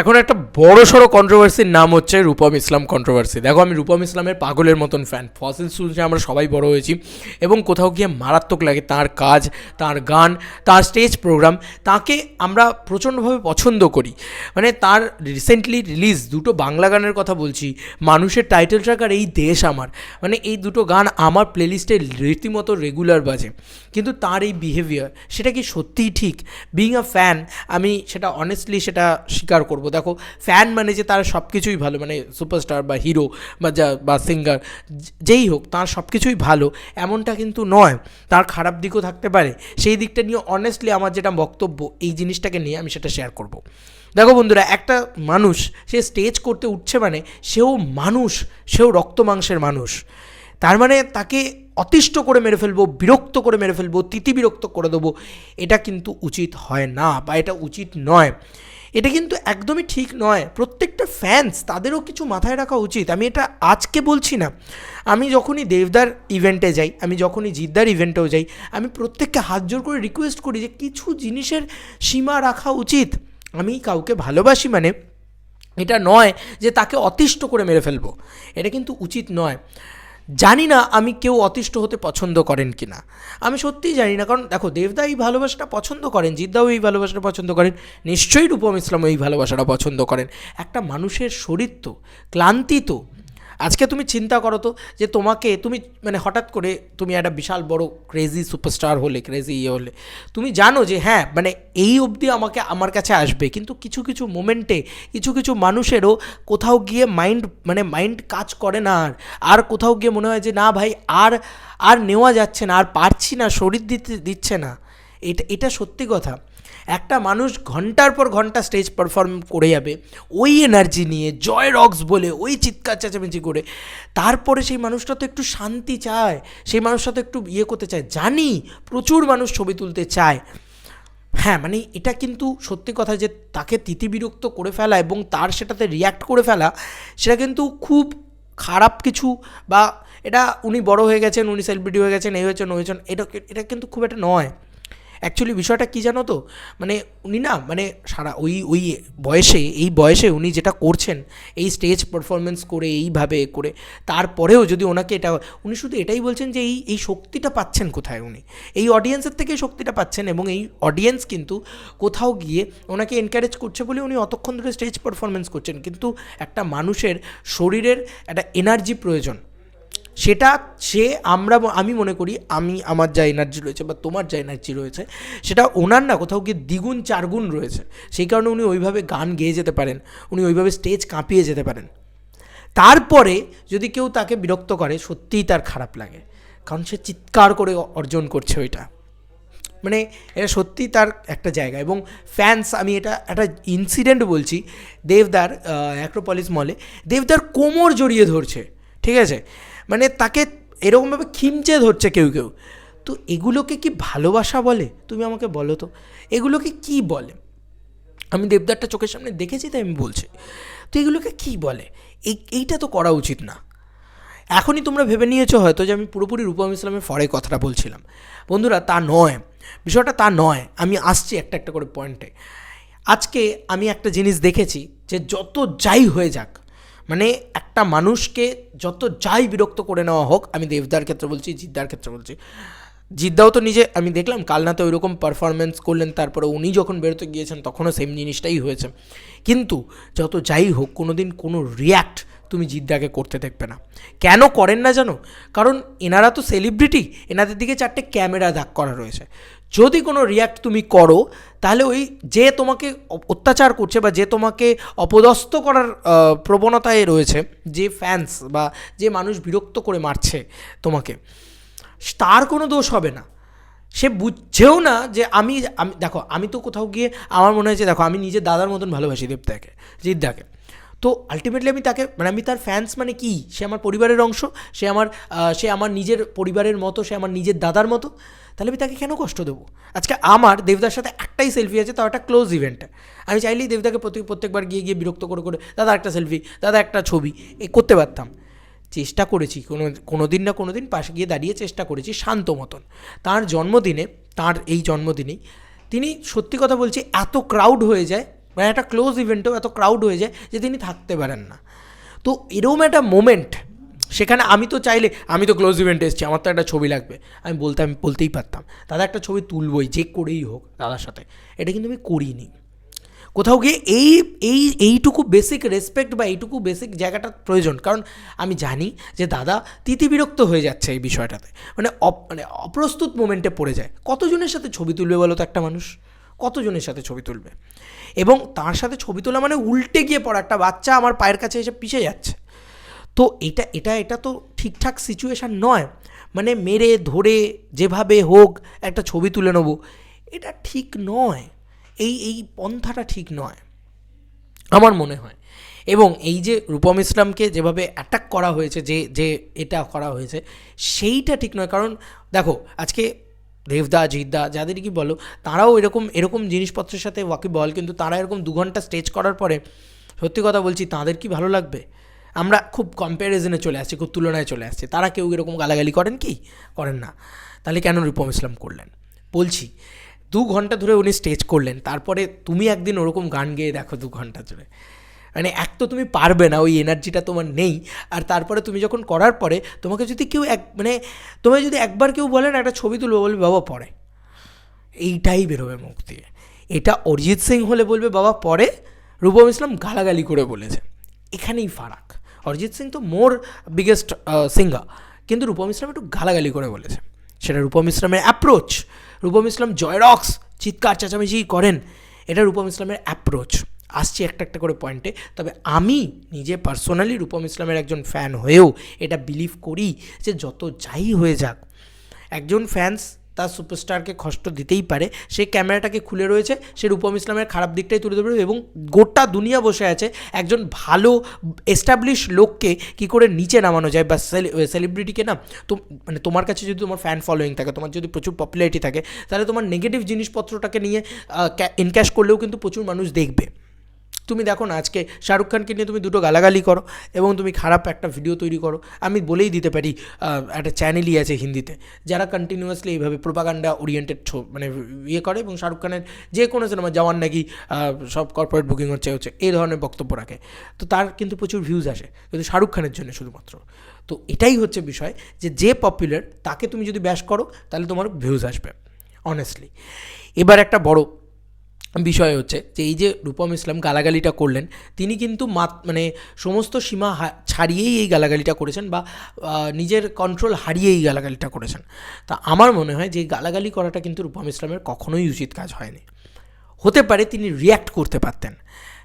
এখন একটা বড় সড়ো কন্ট্রোভার্সির নাম হচ্ছে রূপম ইসলাম কন্ট্রোভার্সি দেখো, আমি রূপম ইসলামের পাগলের মতন ফ্যান ফসিল শুনছে আমরা সবাই বড় হয়েছি। এবং কোথাও গিয়ে মারাত্মক লাগে তার কাজ, তার গান, তার স্টেজ প্রোগ্রাম তাকে আমরা প্রচণ্ডভাবে পছন্দ করি। মানে তার রিসেন্টলি রিলিজ দুটো বাংলা গানের কথা বলছি। মানুষের টাইটেল ট্র্যাক আর এই দেশ আমার। মানে এই দুটো গান আমার প্লেলিস্টে রীতিমতো রেগুলার বাজে। কিন্তু তার এই বিহেভিয়ার সেটা কি সত্যিই ঠিক? বিং আ ফ্যান আমি সেটা অনেস্টলি সেটা স্বীকার করব। দেখো ফ্যান মানে যে তার সব কিছুই ভালো মানে সুপারস্টার বা হিরো বা যা, বা সিঙ্গার যেই হোক, তার সব কিছুই ভালো, এমনটা কিন্তু নয়। তার খারাপ দিকও থাকতে পারে। সেই দিকটা নিয়ে অনেস্টলি আমার যেটা বক্তব্য, এই জিনিসটাকে নিয়ে আমি সেটা শেয়ার করব। দেখো বন্ধুরা, একটা মানুষ, সে স্টেজ করতে উঠছে মানে সেও মানুষ, সেও রক্ত মাংসের মানুষ। তার মানে তাকে অতিষ্ঠ করে মেরে ফেলব, বিরক্ত করে মেরে ফেলব তিতি বিরক্ত করে দেবো, এটা কিন্তু উচিত হয় না বা এটা উচিত নয়। এটা কিন্তু একদমই ঠিক নয়। প্রত্যেকটা ফ্যান্স তাদেরও কিছু মাথায় রাখা উচিত। আমি এটা আজকে বলছি না। আমি যখনই দেবদার ইভেন্টে যাই, আমি যখনই জিদ্দার ইভেন্টেও যাই, আমি প্রত্যেককে হাত জোর করে রিকোয়েস্ট করি যে কিছু জিনিসের সীমা রাখা উচিত। আমি কাউকে ভালোবাসি মানে এটা নয় যে তাকে অতিষ্ঠ করে মেরে ফেলব। এটা কিন্তু উচিত নয়। জানি না আমি কেউ অতিষ্ঠ হতে পছন্দ করেন কি না আমি সত্যিই জানি না, কারণ দেখো, দেবদা এই ভালোবাসাটা পছন্দ করেন, জিদ্দাও এই ভালোবাসাটা পছন্দ করেন, নিশ্চয়ই রূপম ইসলাম এই ভালোবাসাটা পছন্দ করেন। একটা মানুষের শরীর তো, ক্লান্তি তো আজকে তুমি চিন্তা করো তো যে তোমাকে তুমি মানে হঠাৎ করে তুমি একটা বিশাল বড় ক্রেজি সুপারস্টার হলে ক্রেজি ইয়ে হলে, তুমি জানো যে হ্যাঁ মানে এই অবধি আমাকে, আমার কাছে আসবে। কিন্তু কিছু কিছু মোমেন্টে কিছু কিছু মানুষেরও কোথাও গিয়ে মাইন্ড মানে মাইন্ড কাজ করে না আর। আর কোথাও গিয়ে মনে হয় যে না ভাই, আর আর নেওয়া যাচ্ছে না, আর পারছি না, শরীর দিতে দিচ্ছে না। এটা এটা সত্যি কথা। একটা মানুষ ঘণ্টার পর ঘণ্টা স্টেজ পারফর্ম করে যাবে, ওই এনার্জি নিয়ে, জয় রক্স বলে, ওই চিৎকার চেঁচামেচি করে, তারপরে সেই মানুষটা তো একটু শান্তি চায়, সেই মানুষটা তো একটু ইয়ে করতে চায়। জানি প্রচুর মানুষ ছবি তুলতে চায়। হ্যাঁ মানে এটা কিন্তু সত্যি কথা যে তাকে তিতিবিরক্ত করে ফেলা এবং তার সেটাতে রিয়্যাক্ট করে ফেলা, সেটা কিন্তু খুব খারাপ কিছু বা এটা উনি বড় হয়ে গেছেন, উনি সেলিব্রিটি হয়ে গেছেন, এই হয়েছেন, ওই হয়েছেন, এটা এটা কিন্তু খুব একটা নয়। অ্যাকচুয়ালি বিষয়টা কী জানো তো? মানে উনি না মানে সারা ওই ওই বয়সে, এই বয়সে উনি যেটা করছেন, এই স্টেজ পারফরমেন্স করে, এইভাবে করে, তারপরেও যদি ওনাকে এটা, উনি শুধু এটাই বলছেন যে এই এই শক্তিটা পাচ্ছেন কোথায় উনি? এই অডিয়েন্সের থেকে শক্তিটা পাচ্ছেন এবং এই অডিয়েন্স কিন্তু কোথাও গিয়ে ওনাকে এনকারেজ করছে বলে উনি অতক্ষণ ধরে স্টেজ পারফরমেন্স করছেন। কিন্তু একটা মানুষের শরীরের একটা এনার্জি প্রয়োজন। সেটা সে আমরা আমি মনে করি আমি আমার যা এনার্জি রয়েছে বা তোমার যা এনার্জি রয়েছে, সেটা ওনার না কোথাও গিয়ে দ্বিগুণ, চারগুণ রয়েছে। সেই কারণে উনি ওইভাবে গান গেয়ে যেতে পারেন, উনি ওইভাবে স্টেজ কাঁপিয়ে যেতে পারেন। তারপরে যদি কেউ তাকে বিরক্ত করে, সত্যিই তার খারাপ লাগে। কারণ সে চিৎকার করে অর্জন করছে ওইটা। মানে এটা সত্যিই তার একটা জায়গা এবং ফ্যান্স আমি এটা, একটা ইনসিডেন্ট বলছি, দেবদার অ্যাক্রোপলিস মলে দেবদার কোমর জড়িয়ে ধরছে, ঠিক আছে? মানে তাকে এরকমভাবে খিমচে ধরছে কেউ কেউ। তো এগুলোকে কি ভালোবাসা বলে? তুমি আমাকে বলো তো। এগুলোকে কি বলে? আমি দেবদারটা চোখের সামনে দেখেছি, তাই আমি বলছি। তো এগুলোকে কি বলে? এই, এইটা তো করা উচিত না। এখনই তোমরা ভেবে নিয়েছো হয়তো যে আমি পুরোপুরি রূপম ইসলামের ফরে কথাটা বলছিলাম। বন্ধুরা, তা নয়। বিষয়টা তা নয়। আমি আসছি একটা একটা করে পয়েন্টে। আজকে আমি একটা জিনিস দেখেছি যে যত যাই হয়ে যাক মানে একটা মানুষকে যত যাই বিরক্ত করে নেওয়া হোক, আমি দেবদার ক্ষেত্রে বলছি, জিদ্দার ক্ষেত্রে বলছি, জিদ্দাও তো নিজে, আমি দেখলাম কালনাতে ওই রকম পারফরমেন্স করলেন, তারপরে উনি যখন বেরোতে গিয়েছেন, তখনও সেম জিনিসটাই হয়েছে। কিন্তু যত যাই হোক কোনো দিন কোনো রিয়্যাক্ট তুমি জিদ্দাকে করতে দেখবে না। কেন করেন না জানো? কারণ এনারা তো সেলিব্রিটি এনাদের দিকে চারটে ক্যামেরা দাগ করা রয়েছে। যদি কোনো রিয়াক্ট তুমি করো, তাহলে ওই যে তোমাকে অত্যাচার করছে বা যে তোমাকে অপদস্থ করার প্রবণতায় রয়েছে, যে ফ্যান্স বা যে মানুষ বিরক্ত করে মারছে তোমাকে, তার কোনো দোষ হবে না। সে বুঝছেও না যে আমি আমি, দেখো, আমি তো কোথাও গিয়ে আমার মনে হয়েছে দেখো, আমি নিজের দাদার মতন ভালোবাসি দেবদাকে জিদ্দাকে। তো আলটিমেটলি আমি তাকে মানে আমি তার ফ্যান্স মানে কি? সে আমার পরিবারের অংশ, সে আমার সে আমার নিজের পরিবারের মতো, সে আমার নিজের দাদার মতো। তাহলে আমি তাকে কেন কষ্ট দেবো? আজকে আমার দেবদার সাথে একটাই সেলফি আছে, তাও একটা ক্লোজ ইভেন্টে আমি চাইলেই দেবদাকে প্রত্যেক প্রত্যেকবার গিয়ে গিয়ে বিরক্ত করে করে দাদা একটা সেলফি দাদা একটা ছবি, এ করতে পারতাম। চেষ্টা করেছি, কোনো কোনো দিন না কোনো দিন পাশে গিয়ে দাঁড়িয়ে চেষ্টা করেছি শান্ত মতন। তার জন্মদিনে, তার এই জন্মদিনেই তিনি সত্যি কথা বলছি, এত ক্রাউড হয়ে যায় মানে একটা ক্লোজ ইভেন্টেও এত ক্রাউড হয়ে যায় যে তিনি থাকতে পারেন না। তো এরকম একটা মোমেন্ট সেখানে আমি তো চাইলে, আমি তো ক্লোজ ইভেন্টে এসেছি, আমার তো একটা ছবি লাগবে। আমি বলতে, আমি বলতেই পারতাম। দাদা, একটা ছবি তুলবই, যে করেই হোক দাদার সাথে। এটা কিন্তু আমি করিনি। কোথাও গিয়ে এই এই, এইটুকু বেসিক রেসপেক্ট বা এইটুকু বেসিক জায়গাটা প্রয়োজন। কারণ আমি জানি যে দাদা তিতি বিরক্ত হয়ে যাচ্ছে এই বিষয়টাতে। মানে মানে অপ্রস্তুত মোমেন্টে পড়ে যায়। কতজনের সাথে ছবি তুলবে বলো তো একটা মানুষ? কতজনের সাথে ছবি তুলবে? এবং তার সাথে ছবি তোলা মানে উল্টে গিয়ে পড়া। একটা বাচ্চা আমার পায়ের কাছে এসে পিষে যাচ্ছে। তো এটা এটা এটা তো ঠিকঠাক সিচুয়েশান নয়। মানে মেরে, ধরে, যেভাবে হোক একটা ছবি তুলে নেব। এটা ঠিক নয়। এই এই পন্থাটা ঠিক নয়, আমার মনে হয়। এবং এই যে রূপম ইসলামকে যেভাবে অ্যাটাক করা হয়েছে, যে যে এটা করা হয়েছে, সেইটা ঠিক নয়। কারণ দেখো, আজকে দেবদা, জিদ্দা যাদের কি বলো, তারাও এরকম এরকম জিনিসপত্রের সাথে ওয়াকিবল কিন্তু তারা এরকম দু ঘণ্টা স্টেজ করার পরে সত্যি কথা বলছি, তাদের কি ভালো লাগবে? আমরা খুব কম্প্যারিজনে চলে আসছি, খুব তুলনায় চলে আসছি। তারা কেউ এরকম গালাগালি করেন কি? করেন না। তাহলে কেন রূপম ইসলাম করলেন? বলছি, দু ঘণ্টা ধরে উনি স্টেজ করলেন, তারপরে তুমি একদিন ওরকম গান গেয়ে দেখো দু ঘণ্টা ধরে। মানে এক তো তুমি পারবে না, ওই এনার্জিটা তোমার নেই, আর তারপরে তুমি যখন করার পরে তোমাকে যদি কেউ এক মানে তোমায় যদি একবার কেউ বলে না, একটা ছবি তুলবে, বলবে, বাবা, পরে। এইটাই বেরোবে মুখ দিয়ে। এটা অরিজিৎ সিং হলে বলবে, বাবা, পরে? রূপম ইসলাম গালাগালি করে বলেছে। এখানেই ফারাক। অরিজিৎ সিং তো মোর বিগেস্ট সিঙ্গার কিন্তু রূপম ইসলাম একটু গালাগালি করে বলেছে। সেটা রূপম ইসলামের অ্যাপ্রোচ রূপম ইসলাম জয়রক্স চিৎকার চেঁচামেচি করেন। এটা রূপম ইসলামের অ্যাপ্রোচ আসছি একটা একটা করে পয়েন্টে তবে আমি নিজে পার্সোনালি রূপম ইসলামের একজন ফ্যান হয়েও এটা বিলিভ করি যে যত যাই হয়ে যাক, একজন ফ্যান্স তার সুপারস্টারকে কষ্ট দিতেই পারে। সে ক্যামেরাটাকে খুলে রয়েছে, সে রূপম ইসলামের খারাপ দিকটাই তুলে ধরবে এবং গোটা দুনিয়া বসে আছে একজন ভালো এস্টাবলিশ লোককে কি করে নিচে নামানো যায় বা সেলিব্রিটিকে না। তো মানে তোমার কাছে যদি তোমার ফ্যান ফলোয়িং থাকে, তোমার যদি প্রচুর পপুলারিটি থাকে, তাহলে তোমার নেগেটিভ জিনিসপত্রটাকে নিয়ে ইনক্যাশ করলেও কিন্তু প্রচুর মানুষ দেখবে। তুমি দেখো না, আজকে শাহরুখ খানকে নিয়ে তুমি দুটো গালাগালি করো এবং তুমি খারাপ একটা ভিডিও তৈরি করো। আমি বলেই দিতে পারি একটা চ্যানেলই আছে হিন্দিতে, যারা কন্টিনিউয়াসলি এইভাবে প্রোপাগান্ডা ওরিয়েন্টেড মানে ইয়ে করে এবং শাহরুখ খানের যে কোনো সিনেমা যাওয়ার নাকি সব কর্পোরেট বুকিং হচ্ছে হচ্ছে, এই ধরনের বক্তব্য রাখে। তো তার কিন্তু প্রচুর ভিউজ আসে, কিন্তু শাহরুখ খানের জন্য শুধুমাত্র। তো এটাই হচ্ছে বিষয় যে যে পপুলার তাকে তুমি যদি ব্যাস করো, তাহলে তোমার ভিউজ আসবে অনেস্টলি এবার একটা বড় বিষয় হচ্ছে যে এই যে রূপম ইসলাম গালাগালিটা করলেন, তিনি কিন্তু মাত মানে সমস্ত সীমা ছাড়িয়েই এই গালাগালিটা করেছেন বা নিজের কন্ট্রোল হারিয়েই গালাগালিটা করেছেন। তা আমার মনে হয় যে গালাগালি করাটা কিন্তু রূপম ইসলামের কখনোই উচিত কাজ হয়নি। হতে পারে তিনি রিয়্যাক্ট করতে পারতেন।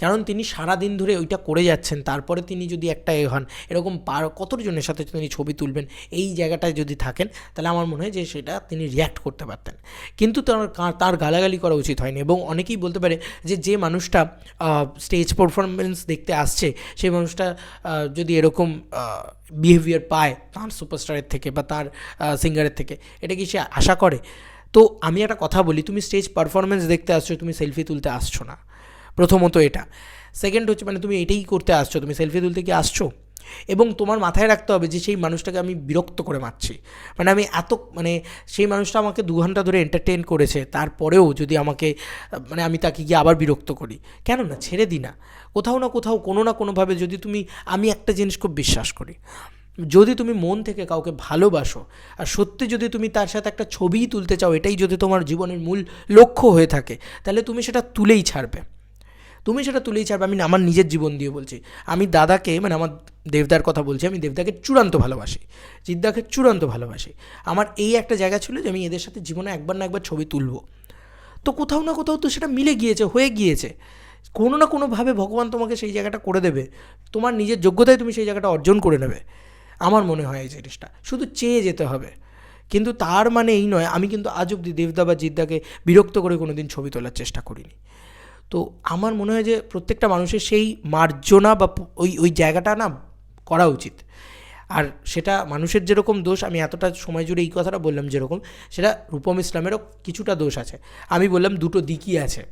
কারণ তিনি সারা দিন ধরে ওইটা করে যাচ্ছেন, তারপরে তিনি যদি একটা এ হন, এরকম পার কতজনের সাথে তিনি ছবি তুলবেন, এই জায়গাটায় যদি থাকেন, তাহলে আমার মনে হয় যে সেটা তিনি রিয়্যাক্ট করতে পারতেন। কিন্তু তার তার গালাগালি করা উচিত হয়নি এবং অনেকেই বলতে পারে যে যে মানুষটা স্টেজ পারফরমেন্স দেখতে আসছে সেই মানুষটা যদি এরকম বিহেভিয়ার পায় তার সুপারস্টারের থেকে বা তার সিঙ্গারের থেকে, এটা কি সে আশা করে? তো আমি একটা কথা বলি, তুমি স্টেজ পারফরমেন্স দেখতে আসছো, তুমি সেলফি তুলতে আসছো না। প্রথমত এটা। সেকেন্ড হচ্ছে মানে তুমি এটাই করতে আসছো, তুমি সেলফি তুলতে কি আসছো? এবং তোমার মাথায় রাখতে হবে যে সেই মানুষটাকে আমি বিরক্ত করে মারছি। মানে আমি এত মানে সেই মানুষটা আমাকে দু ঘণ্টা ধরে এন্টারটেন করেছে, তারপরেও যদি আমাকে মানে আমি তাকে গিয়ে আবার বিরক্ত করি। কেন না? ছেড়ে দিই না। কোথাও না কোথাও কোনো না কোনোভাবে যদি তুমি, আমি একটা জিনিস খুব বিশ্বাস করি। যদি তুমি মন থেকে কাউকে ভালোবাসো, আর সত্যি যদি তুমি তার সাথে একটা ছবিই তুলতে চাও, এটাই যদি তোমার জীবনের মূল লক্ষ্য হয়ে থাকে, তাহলে তুমি সেটা তুলেই ছাড়বে। তুমি সেটা তুলেই ছাড়বে, আমি আমার নিজের জীবন দিয়ে বলছি। আমি দাদাকে মানে আমার দেবদার কথা বলছি, আমি দেবদাকে চূড়ান্ত ভালোবাসি, জিদ্দাকে চূড়ান্ত ভালোবাসি। আমার এই একটা জায়গা ছিল যে আমি এদের সাথে জীবনে একবার না একবার ছবি তুলব। তো কোথাও না কোথাও তো সেটা মিলে গিয়েছে, হয়ে গিয়েছে। কোনো না কোনোভাবে ভগবান তোমাকে সেই জায়গাটা করে দেবে, তোমার নিজের যোগ্যতায় তুমি সেই জায়গাটা অর্জন করে নেবে। আমার মনে হয় এই জিনিসটা, শুধু চেয়ে যেতে হবে। কিন্তু তার মানে এই নয়, আমি কিন্তু আজ অব্দি দেবদা বা জিদ্দাকে বিরক্ত করে কোনো দিন ছবি তোলার চেষ্টা করিনি। তো আমার মনে হয় যে প্রত্যেকটা মানুষের সেই মার্জনা বা ওই ওই জায়গাটা না করা উচিত। আর সেটা মানুষের যেরকম দোষ, আমি এতটা সময় জুড়ে এই কথাটা বললাম যেরকম, সেটা রূপম ইসলামেরও কিছুটা দোষ আছে। আমি বললাম দুটো দিকই আছে।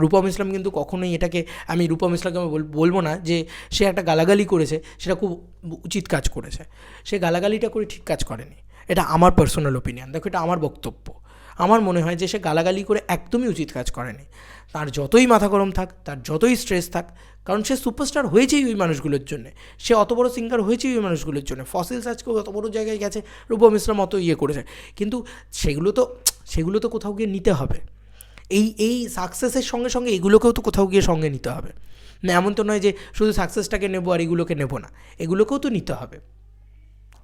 রূপম ইসলাম কিন্তু কখনোই এটাকে, আমি রূপম ইসলামকে আমি বল- বলব না যে সে একটা গালাগালি করেছে, সেটা খুব উচিত কাজ করেছে। সে গালাগালিটা করে ঠিক কাজ করেনি। এটা আমার পার্সোনাল ওপিনিয়ন দেখো, এটা আমার বক্তব্য। আমার মনে হয় যে সে গালাগালি করে একদমই উচিত কাজ করেনি। তার যতই মাথা গরম থাক, তার যতই স্ট্রেস থাক, কারণ সে সুপারস্টার হয়েছেই ওই মানুষগুলোর জন্য। সে অত বড় সিঙ্গার হয়েছেই ওই মানুষগুলোর জন্য। ফসিলস আজকেও অত বড় জায়গায় গেছে রূপম ইসলাম অত ইয়ে করেছে। কিন্তু সেগুলো তো সেগুলো তো কোথাও গিয়ে নিতে হবে। এই এই সাকসেসের সঙ্গে সঙ্গে এগুলোকেও তো কোথাও গিয়ে সঙ্গে নিতে হবে। না, এমন তো নয় যে শুধু সাকসেসটাকে নেব আর এগুলোকে নেব না। এগুলোকেও তো নিতে হবে।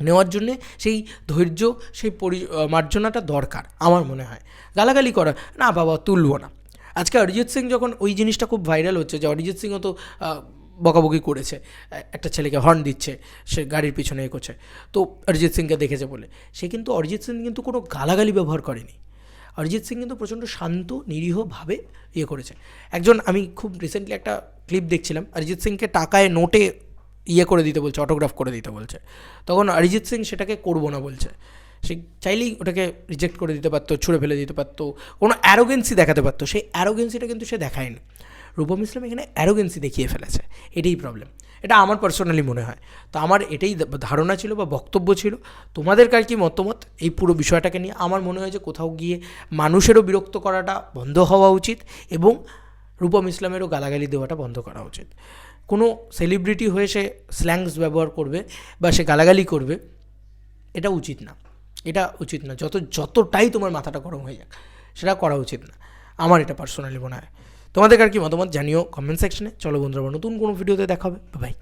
নেওয়ার জন্যে সেই ধৈর্য, সেই পরি মার্জনাটা দরকার, আমার মনে হয়। গালাগালি করা, না বাবা, তুলবো না। আজকে অরিজিৎ সিং যখন ওই জিনিসটা খুব ভাইরাল হচ্ছে যে অরিজিৎ সিংও তো বকাবকি করেছে, একটা ছেলেকে হর্ন দিচ্ছে, সে গাড়ির পিছনে এগোচ্ছে তো অরিজিৎ সিংকে দেখেছে বলে। সে কিন্তু, অরিজিৎ সিং কিন্তু কোনো গালাগালি ব্যবহার করেনি। অরিজিৎ সিং কিন্তু প্রচণ্ড শান্ত, নিরীহভাবে ইয়ে করেছে। একজন, আমি খুব রিসেন্টলি একটা ক্লিপ দেখছিলাম, অরিজিৎ সিংকে টাকায় নোটে ইয়ে করে দিতে বলছে অটোগ্রাফ করে দিতে বলছে। তখন অরিজিৎ সিং সেটাকে করব না বলছে। সে চাইলেই ওটাকে রিজেক্ট করে দিতে পারতো, ছুঁড়ে ফেলে দিতে পারতো, কোনো অ্যারোগেন্সি দেখাতে পারতো। সেই অ্যারোগেন্সিটা কিন্তু সে দেখায়নি। রূপম ইসলাম এখানে অ্যারোগেন্সি দেখিয়ে ফেলেছে, এটাই প্রবলেম এটা আমার পার্সোনালি মনে হয়। তো আমার এটাই ধারণা ছিল বা বক্তব্য ছিল, তোমাদের কার কি মতামত? এই পুরো বিষয়টাকে নিয়ে আমার মনে হয় যে কোথাও গিয়ে মানুষেরও বিরক্ত করাটা বন্ধ হওয়া উচিত এবং রূপম ইসলামেরও গালাগালি দেওয়াটা বন্ধ করা উচিত। কোনো সেলিব্রিটি হয়ে সে স্ল্যাংস ব্যবহার করবে বা সে গালাগালি করবে, এটা উচিত না। এটা উচিত না। যত, যতটাই তোমার মাথাটা গরম হয়ে যাক, সেটা করা উচিত না। আমার এটা পার্সোনালি মনে হয়। তোমাদের আর কি মতামত জানিও কমেন্ট সেকশনে চলো বন্ধুরা নতুন কোনো ভিডিওতে দেখাবে বাই